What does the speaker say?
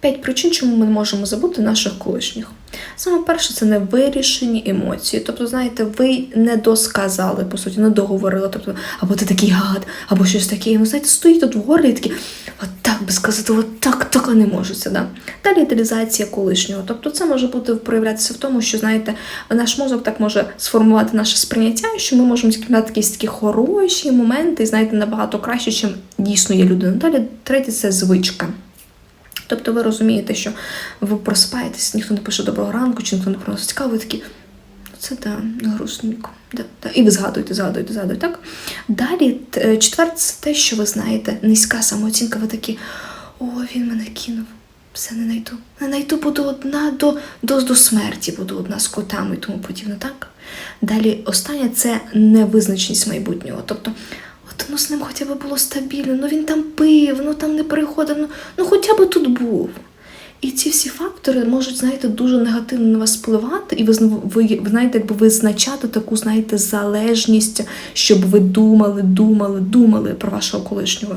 П'ять причин, чому ми не можемо забути наших колишніх. Саме перше, це невирішені емоції. Тобто, знаєте, ви не досказали, по суті, не договорили. Тобто, або ти такий гад, або щось таке. Ну, знаєте, стоїть тут в горлі і такі, от так би сказати, от так, так, не можеться. Да? Далі ідеалізація колишнього. Тобто, це може бути проявлятися в тому, що знаєте, наш мозок так може сформувати наше сприйняття, що ми можемо згадати якісь такі хороші моменти, і знаєте, набагато краще, чим дійсно є людина. Далі третє це звичка. Тобто ви розумієте, що ви просипаєтесь, ніхто не пише доброго ранку, чи ніхто не приносить каву, ви такі. Це да, грустненько. Да, да. І ви згадуєте, згадуєте, згадуєте, так? Далі, е, четверте, це те, що ви знаєте, низька самооцінка, ви такі, о, він мене кинув. Все не найду. Не найду, буду одна до, до, до смерті, буду одна з котами і тому подібне, так? Далі, останнє це невизначеність майбутнього. Тобто, ну з ним хоча б було стабільно, ну він там пив, ну там не переходив, ну, ну хоча б тут був. І ці всі фактори можуть, знаєте, дуже негативно на вас впливати, і ви, ви знаєте, якби визначати таку, знаєте, залежність, щоб ви думали, думали, думали про вашого колишнього.